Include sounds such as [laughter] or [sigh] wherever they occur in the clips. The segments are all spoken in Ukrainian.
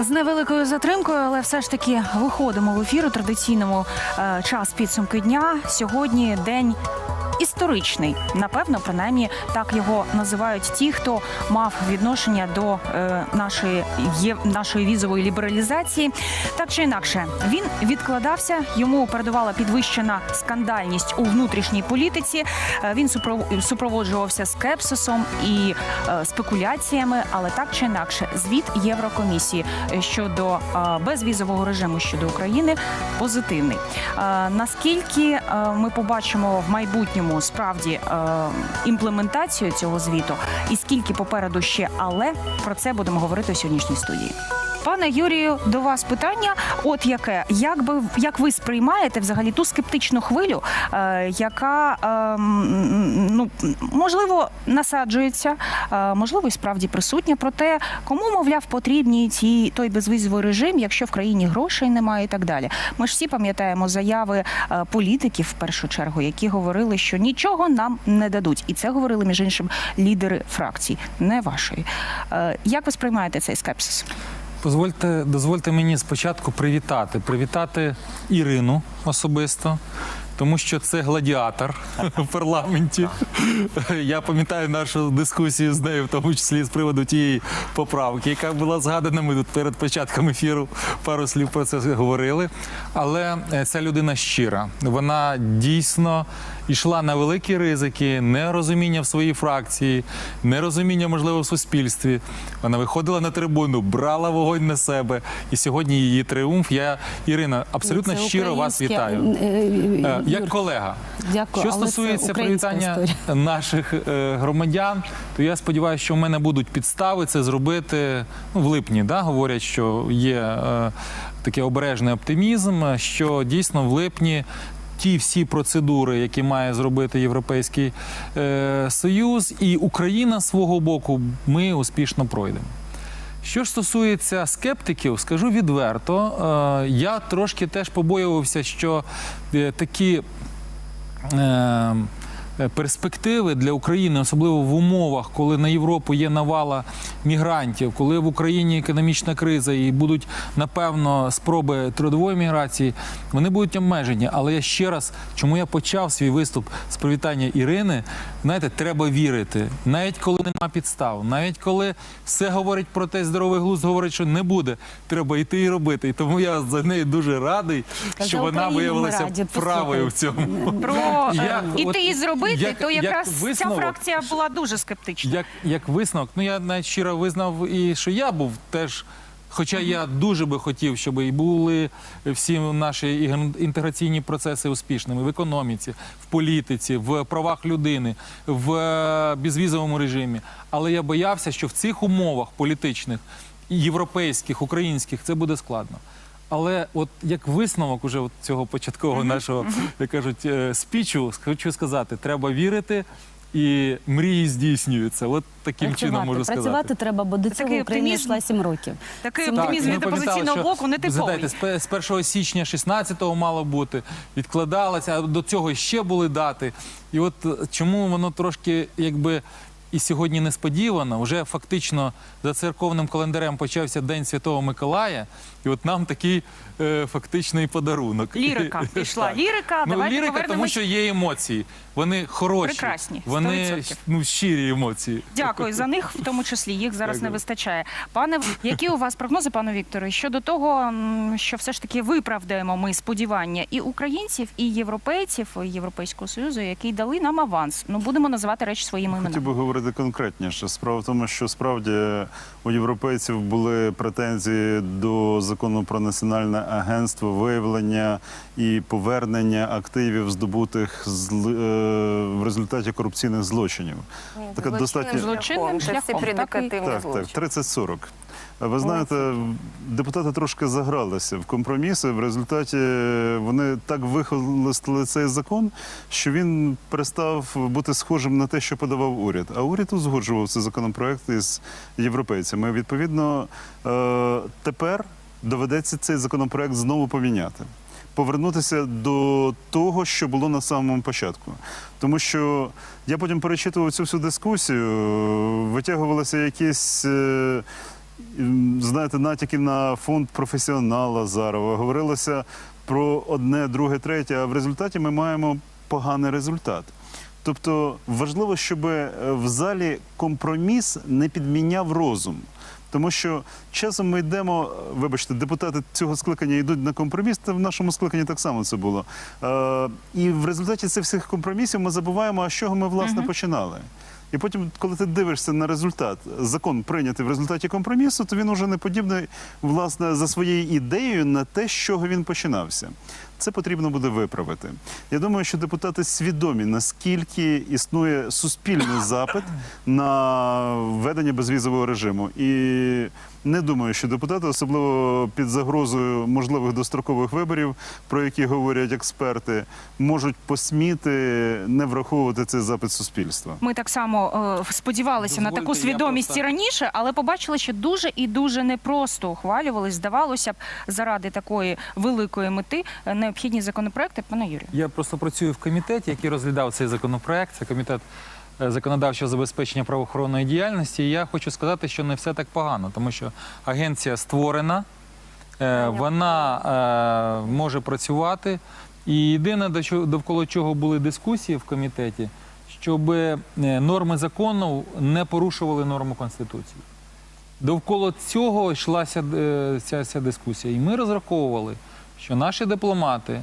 З невеликою затримкою, але все ж таки виходимо в ефір у традиційному е, час підсумки дня. Сьогодні день. Історичний, напевно, принаймні так його називають ті, хто мав відношення до е, нашої є, нашої візової лібералізації. Так чи інакше, він відкладався. Йому передувала підвищена скандальність у внутрішній політиці. Е, він супро- супроводжувався скепсисом і е, спекуляціями, але так чи інакше, звіт Єврокомісії е, щодо е, безвізового режиму щодо України позитивний. Е, Наскільки е, ми побачимо в майбутньому справді е, імплементацію цього звіту, і скільки попереду ще, але про це будемо говорити у сьогоднішній студії. Пане Юрію, до вас питання. От яке як би як ви сприймаєте взагалі ту скептичну хвилю, е, яка е, ну можливо насаджується, е, можливо, і справді присутня. Проте кому мовляв потрібні ці той безвізовий режим, якщо в країні грошей немає, і так далі. Ми ж всі пам'ятаємо заяви е, політиків в першу чергу, які говорили, що нічого нам не дадуть, і це говорили між іншим лідери фракцій, не вашої. Е, Як ви сприймаєте цей скепсис? Дозвольте, дозвольте мені спочатку привітати. Привітати Ірину особисто, тому що це гладіатор в парламенті. [laughs] Я пам'ятаю нашу дискусію з нею, в тому числі з приводу тієї поправки, яка була згадана. Ми тут перед початком ефіру пару слів про це говорили. Але е, ця людина щира. Вона дійсно йшла на великі ризики, нерозуміння в своїй фракції, нерозуміння, можливо, в суспільстві. Вона виходила на трибуну, брала вогонь на себе. І сьогодні її тріумф. Я Ірина абсолютно Це щиро вас вітаю. е, е, Е, Як колега, Дякую, що стосується привітання історія. наших громадян, то я сподіваюся, що в мене будуть підстави це зробити ну, в липні. Да, говорять, що є такий обережний оптимізм, що дійсно в липні. Ті всі процедури, які має зробити Європейський е, Союз, і Україна свого боку, ми успішно пройдемо. Що ж стосується скептиків, скажу відверто, е, я трошки теж побоювався, що е, такі е, перспективи для України, особливо в умовах, коли на Європу є навала мігрантів, коли в Україні економічна криза і будуть напевно спроби трудової міграції, вони будуть обмежені. Але я ще раз, чому я почав свій виступ з привітання Ірини, знаєте, треба вірити, навіть коли нема підстав, навіть коли все говорить про те, здоровий глузд говорить, що не буде, треба йти і робити. І тому я за неї дуже радий, що вона виявилася правою в цьому. Про Як е, іти от- і зробити, як- то як якраз ця фракція була дуже скептична. Як, як висновок, ну я навіть щиро визнав і що я був теж. Хоча я дуже би хотів, щоб і були всі наші інтеграційні процеси успішними в економіці, в політиці, в правах людини, в е, безвізовому режимі. Але я боявся, що в цих умовах політичних, європейських, українських, це буде складно. Але от як висновок уже от цього початкового нашого, як кажуть, е, спічу, хочу сказати, треба вірити. І мрії здійснюються. От таким чином Працювати. можу сказати. Працювати треба, бо до цього Такий Україна оптимізм. йшла 7 років. Такий оптимізм від опозиційного що, блоку не типовий. Згадайте, з 1 січня 16-го мало бути, відкладалося, а до цього ще були дати. І от е, чому воно трошки якби. І сьогодні несподівано, вже фактично за церковним календарем почався День Святого Миколая, і от нам такий е, фактичний подарунок. Лірика [laughs] пішла. Лірика, Ну, давайте лірика, тому що є емоції. Вони хороші, Прекрасні, вони 100%. ну, щирі емоції. Дякую за них, в тому числі їх зараз не вистачає. Пане, які у вас прогнози, пане Вікторе, щодо того, що все ж таки виправдаємо ми сподівання і українців, і європейців і Європейського союзу, які дали нам аванс. Ну будемо називати речі своїми Хотів іменами. Говорити конкретніше. Справа в тому, що справді у європейців були претензії до закону про національне агентство, виявлення і повернення активів, здобутих з, е, в результаті корупційних злочинів. Така достатньо Злочинним шляхом, предикативні так, так, злочини. 30-40. Ви знаєте, депутати трошки загралися в компроміси. В результаті вони так вихолостили цей закон, що він перестав бути схожим на те, що подавав уряд. А уряд узгоджував цей законопроект із європейцями. Відповідно, е, тепер доведеться цей законопроект знову поміняти. Повернутися до того, що було на самому початку, тому що я потім перечитував цю всю дискусію, витягувалися якісь е, знаєте, натяки на фонд професіонала Азарова. Говорилося про одне, друге, третє, а в результаті ми маємо поганий результат. Тобто важливо, щоб е, в залі компроміс не підміняв розум. Тому що часом ми йдемо, е, вибачте, депутати цього скликання йдуть на компроміс, та в нашому скликанні так само це було. Е, і в результаті цих всіх компромісів ми забуваємо, а з чого ми власне починали. І потім, коли ти дивишся на результат, закон прийнятий в результаті компромісу, то він уже не подібний власне за своєю ідеєю на те, з чого він починався. Це потрібно буде виправити. Я думаю, що депутати свідомі, наскільки існує суспільний [coughs] запит на введення безвізового режиму. І не думаю, що депутати, особливо під загрозою можливих дострокових виборів, про які говорять експерти, можуть посміти не враховувати цей запит суспільства. Ми так само е, сподівалися на таку свідомість просто- і раніше, але побачили, що дуже і дуже непросто ухвалювались. Здавалося б, заради такої великої мети е, необхідні законопроекти. Пане Юрію. Я просто працюю в комітеті, який розглядав цей законопроект. Це комітет е, законодавчого забезпечення правоохоронної діяльності. І я хочу сказати, що не все так погано, тому що агенція створена, е, вона е, може працювати. І єдине, до чого- довкола чого були дискусії в комітеті, щоб норми закону не порушували норму Конституції. Довкола цього йшлася е, ця, ця дискусія. І ми розраховували, що наші дипломати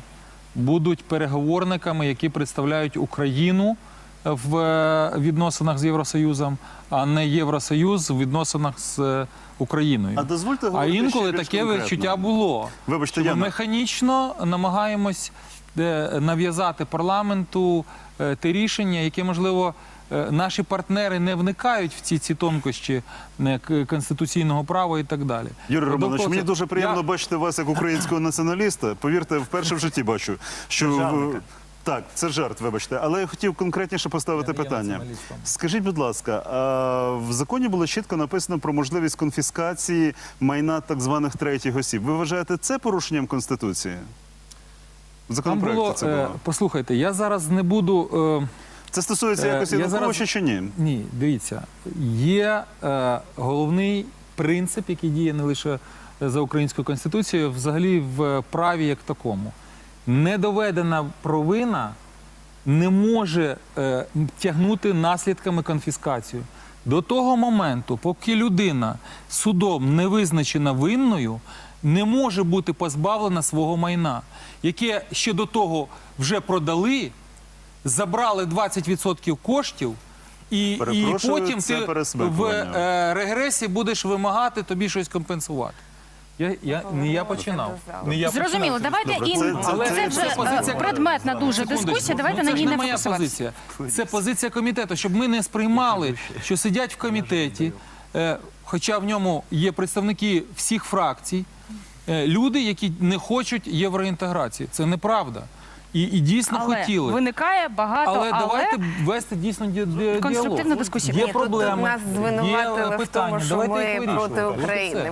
будуть переговорниками, які представляють Україну в е, відносинах з Євросоюзом, а не Євросоюз в відносинах з е, Україною. А дозвольте А інколи ще таке конкретно. відчуття було. Вибачте, що ми механічно намагаємось е, нав'язати парламенту е, те рішення, яке можливо. Е, Наші партнери не вникають в ці, ці тонкощі е, конституційного права і так далі. Юрій Романович, мені дуже приємно Я- бачити вас як українського націоналіста. Повірте, вперше в житті бачу, що так, це жарт, вибачте. Але я хотів конкретніше поставити Я питання. Скажіть, будь ласка, а в законі було чітко написано про можливість конфіскації майна так званих третіх осіб. Ви вважаєте це порушенням конституції? В Там законопроекті було, це е, було. послухайте, я зараз не буду. е, Це стосується е, якось Януковича зараз- чи ні? Ні, дивіться, є е, головний принцип, який діє не лише за українською конституцією, взагалі в праві як такому. Недоведена провина не може е, тягнути наслідками конфіскацію. До того моменту, поки людина судом не визначена винною, не може бути позбавлена свого майна, яке ще до того вже продали, забрали 20% коштів, і, і Перепрошую, потім це ти в пересмикування. е, регресі будеш вимагати тобі щось компенсувати. Я, я, не я починав. Не я Зрозуміло, починав давайте Добре, і це- це, це- це вже це позиція е, предметна дуже Секундочку. дискусія. Давайте Ну, на це ній ж не моя фокусуватися. позиція. Це позиція комітету, щоб ми не сприймали, що сидять в комітеті, е, хоча в ньому є представники всіх фракцій, е, люди, які не хочуть євроінтеграції. Це неправда. І, і дійсно Але хотіли. виникає багато, Але, але, давайте вести дійсно ді- ді- Конструктивна дискусія. Є Ні, Тут проблеми, нас є звинуватили е, в тому, що Давайте ми проти України.